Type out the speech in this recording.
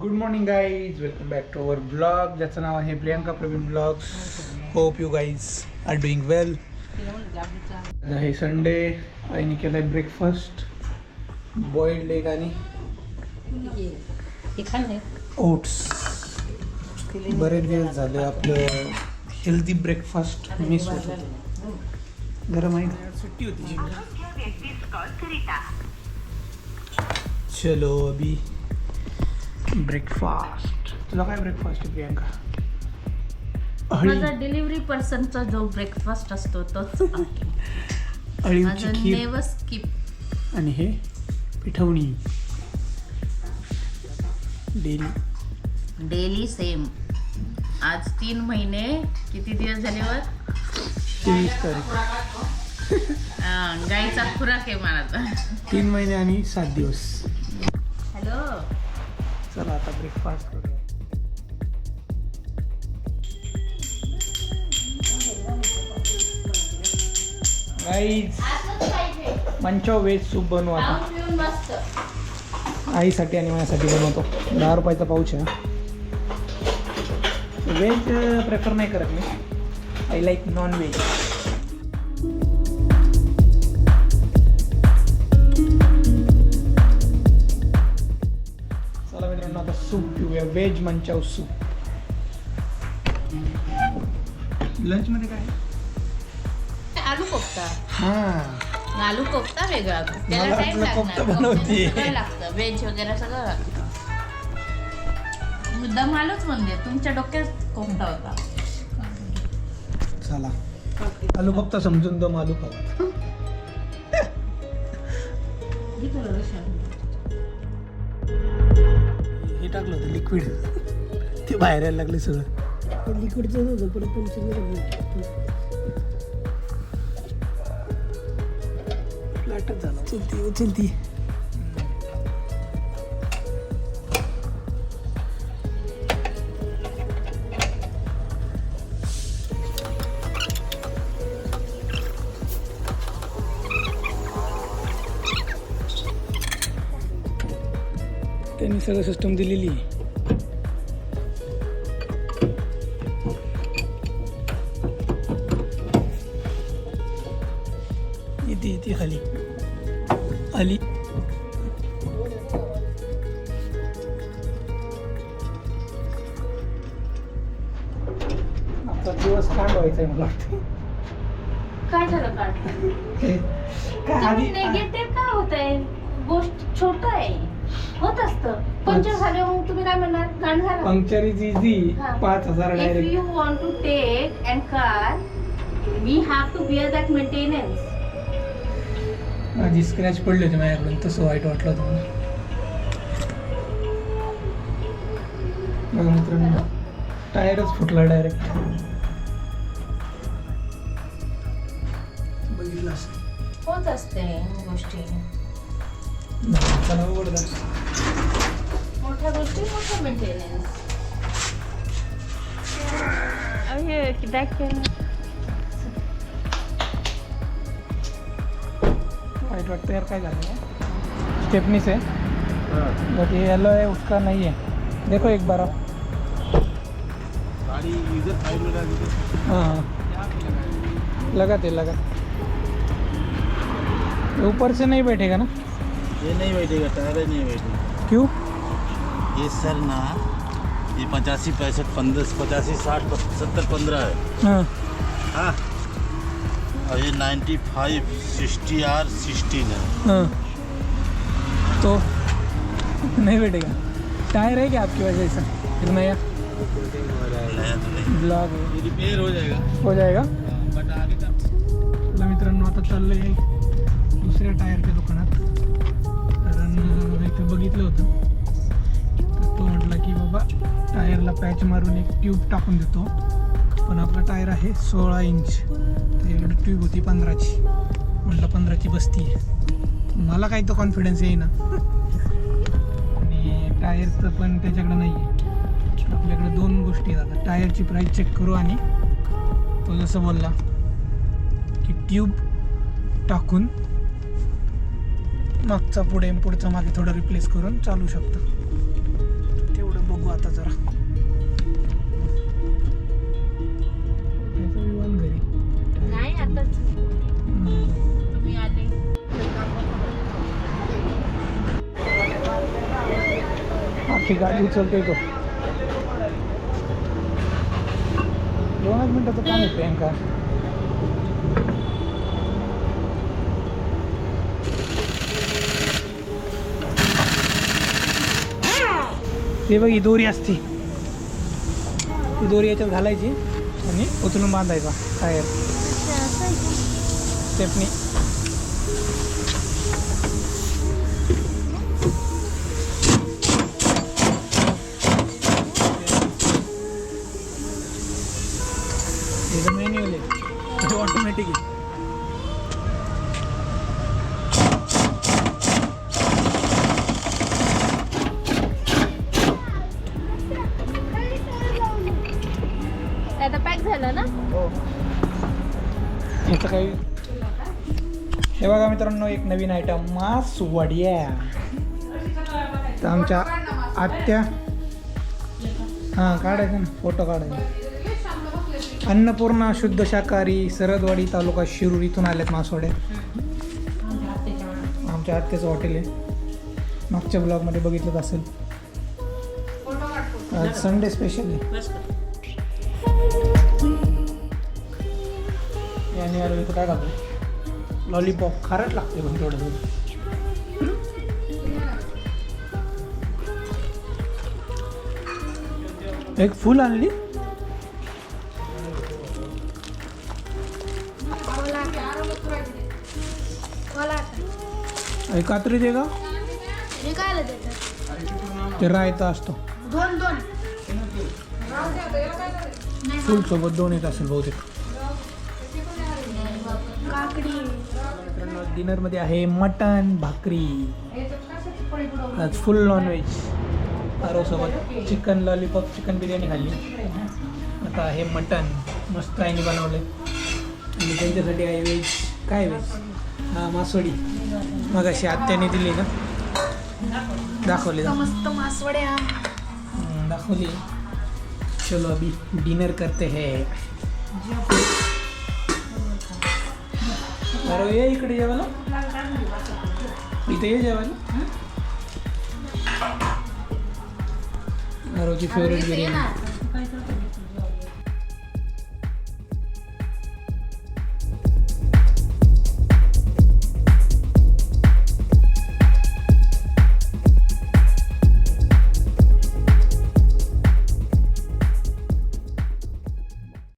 Good morning guys welcome back to our blog ज्याचं नाव आहे Priyanka Pravin blogs hope you guys are doing well आहे Sunday आईने केलं आहे ब्रेकफास्ट बॉइल्ड एग आणि ओट्स बरेच दिवस झाले. आपलं हेल्दी ब्रेकफास्ट मिस होत होतं गरम आहे? सुट्टी होती चलो अभी. ब्रेकफास्ट तुझा काय ब्रेकफास्ट आहे प्रियांका? माझा डिलिव्हरी पर्सनचा जो ब्रेकफास्ट असतो तोच माझं नेवर स्किप आणि हे पिठवणी. डेली डेली सेम आज तीन महिने किती दिवस झाले वर? तेवीस तारीख. गाईचा खुराक आहे मला तीन महिने आणि सात दिवस. हॅलो चला आता ब्रेकफास्ट करूया. गाईज मंचो व्हेज सूप बनवू आता. आईसाठी आणि माझ्यासाठी बनवतो. दहा रुपयाचा पाऊच आहे. व्हेज प्रेफर नाही करत मी. आय लाईक नॉन व्हेज मित्रांनो आता सूप पिऊया व्हेज मंचाव सूप लंचमध्ये काय आलू कोफ्ता हां आलू कोफ्ता वेगळा त्याला मला टाइम वाटलं कोफ्ता लागणार बनवतीये. कोफ्त्याला सगळं लागतं व्हेज वगैरे सगळं लागतं मुद्दाम आलूच म्हणजे तुमच्या डोक्यात कोफ्ता होता चला आलू फक्त समजून दम आलू टाकलं होतं लिक्विड ते बाहेर यायला लागले सगळं. लिक्विडचं नव्हतं तुमचं फ्लॅटच झाला. चलती उचलती सगळं सिस्टम दिलेली आहे. इथे इथे खाली. आली आता दिवस कांड व्हायचा आहे मला वाटतं. काय झालं हे काय आधी नेगेटिव्ह काय होत आहे गोष्ट छोट आहे. होत असतं. पंचर झाले मग तुम्ही काय म्हणणार? घाण झालं. Puncture is easy. हा. पाच हजार If direct you want to take and car, we have to bear that maintenance. माझी स्क्रॅच पडली होती माझ्याकडून. तसं वाईट वाटलं होतं मला. बघा मित्रांनो टायरच फुटला डायरेक्ट बघितलं असं होत असते गोष्टी. चला उघडदा मोठ्या गोष्टी मोठ्या मेंटेनन्स हे किडॅक वाइट वाटतं यार काय झालं स्टेपनी से। बट ये येलो है उसका नहीं है। देखो एक बार आप। हाँ हाँ। लगाते लगा ऊपर से नहीं बैठेगा ना? ये नहीं बैठेगा टायर ही नहीं बैठेगा। क्यों? ये सर ना ये पचासी पैंसठ पंद्रह पचासी साठ सत्तर पंद्रह है। हाँ। हाँ। और ये ninety five sixty R sixteen है। हाँ। तो नहीं बैठेगा। टायर है क्या आपकी वजह से? फिर नया? नया तो ब्लॉग रिपेयर हो जाएगा। हो जाएगा? बट आगे का चला मित्रांनो आता चाललंय दुसऱ्या टायरच्या दुकानात। कारण इथं बघितलं होतं. तर तो म्हटला की बाबा टायरला पॅच मारून एक ट्यूब टाकून देतो. पण आपला टायर आहे सोळा इंच. त्याच्याकडे ट्यूब होती पंधराची. म्हटलं पंधराची बसती आहे. मला काही तो कॉन्फिडन्स येईना. आणि टायरचं पण त्याच्याकडे नाही आहे आपल्याकडे दोन गोष्टी आहेत. आता टायरची प्राईस चेक करू आणि तो जसं बोलला की ट्यूब टाकून मागचा पुढे पुढचा मागे थोडं रिप्लेस करून चालू शकतं. तेवढं आता जरा. आपली गाडी उचलतोय तो. दोनच मिनिटाचं काम आहे प्रियंका. ते बघ ही दोरी असते. ती दोरी याच्यात घालायची आणि उचलून बांधायचा टायर स्टेपनी हे आहे. ऑटोमॅटिक पॅक झालं ना? याचं काही हे बघा मित्रांनो एक नवीन आयटम मास वड्या. तर आमच्या आत्या हां काढायचं ना फोटो काढायचा. अन्नपूर्णा शुद्ध शाकाहारी सरदवाडी तालुका शिरूर इथून आल्यात मासवड्या आमच्या आत्याचं हॉटेल आहे. मागच्या ब्लॉगमध्ये बघितलं असेल. आज संडे स्पेशल आहे. आलो इथं काय खातो लॉलीपॉप खारट लागते पण थोडं थोडं एक फुल आणली? एक कात्री दे का? ते रायता असतो. फुल सोबत दोन येत असेल बहुतेक. मित्रांनो डिनरमध्ये आहे मटन भाकरी. आज फुल नॉनव्हेज आरोसोबत चिकन लॉलीपॉप चिकन बिर्याणी खाल्ली. आता आहे मटन मस्त आईने बनवलं. आणि त्यांच्यासाठी आहे व्हेज काय व्हेज हां मासवडी. मग अशी आत्याने दिली ना. दाखवली मस्त मासवड्या. दाखवली. चलो अभी डिनर करते हैं. अरे ये इकडे जेवायला इथे ये जेवायला आरोची फेवरेट बिर्याणी